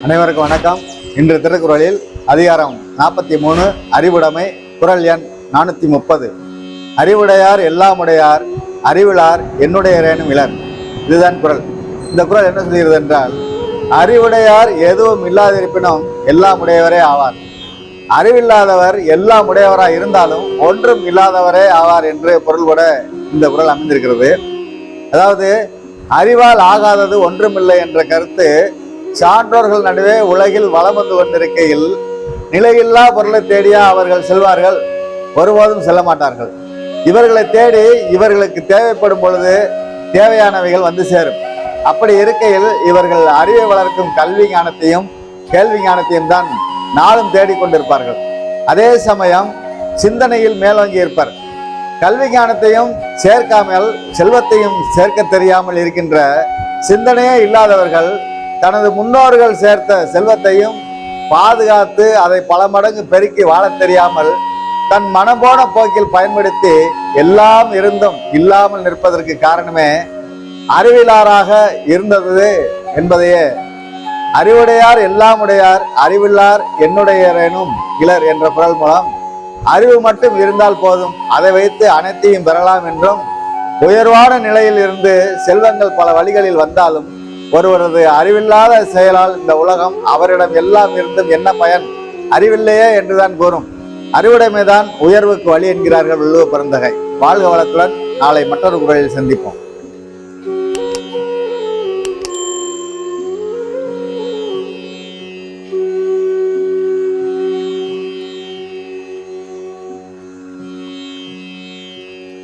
அனைவருக்கும் வணக்கம். இன்று திருக்குறளில் அதிகாரம் நாற்பத்தி மூணு அறிவுடைமை குறள் எண் நானூற்றி முப்பது. அறிவுடையார் எல்லாமுடையார் அறிவிலார் என்னுடையரேனும் இளர் இதுதான் குரல். இந்த குறள் என்ன சொல்கிறது என்றால் அறிவுடையார் எதுவும் இல்லாதிருப்பினும் எல்லாம் உடையவரே ஆவார். அறிவில்லாதவர் எல்லாம் உடையவராக இருந்தாலும் ஒன்றும் இல்லாதவரே ஆவார் என்று பொருள்பட இந்த குறள் அமைந்திருக்கிறது. அதாவது அறிவால் ஆகாதது ஒன்றுமில்லை என்ற கருத்து சான்றோர்கள் நடுவே உலகில் வலம் வந்து கொண்டிருக்கையில் நிலையில்லா பொருளை தேடியா அவர்கள் செல்வார்கள். ஒருபோதும் செல்ல மாட்டார்கள். இவர்களை தேடி இவர்களுக்கு தேவைப்படும் பொழுது தேவையானவைகள் வந்து சேரும். அப்படி இருக்கையில் இவர்கள் அறிவை வளர்க்கும் கல்வி ஞானத்தையும் கேள்வி ஞானத்தையும் தான் நாளும் தேடிக்கொண்டிருப்பார்கள். அதே சமயம் சிந்தனையில் மேலோங்கி இருப்பர் கல்வி ஞானத்தையும் சேர்க்காமல் செல்வத்தையும் சேர்க்க தெரியாமல் இருக்கின்ற சிந்தனையே இல்லாதவர்கள் தனது முன்னோர்கள் சேர்த்த செல்வத்தையும் பாதுகாத்து அதை பல மடங்கு பெருக்கி வாழத் தெரியாமல் தன் மனபோன போக்கில் பயன்படுத்தி எல்லாம் இருந்தும் இல்லாமல் நிற்பதற்கு காரணமே அறிவிலாராக இருந்தது என்பதையே. அறிவுடையார் எல்லாம் உடையார் அறிவில்லார் என்னுடையரேனும் இலர் என்ற குரல் மூலம் அறிவு மட்டும் இருந்தால் போதும். அதை வைத்து அனைத்தையும் பெறலாம் என்றும் உயர்வான நிலையில் இருந்து செல்வங்கள் பல வழிகளில் வந்தாலும் ஒருவரது அறிவில்லாத செயலால் இந்த உலகம் அவரிடம் எல்லாம் இருந்தும் என்ன பயன்? அறிவில்லையே என்றுதான் கூறும். அறிவுடைமைதான் உயர்வுக்கு வழி என்கிறார்கள் உள்ளுவ பிறந்தகை வாழ்க வளத்துடன் நாளை மற்றொரு குரலில் சந்திப்போம்.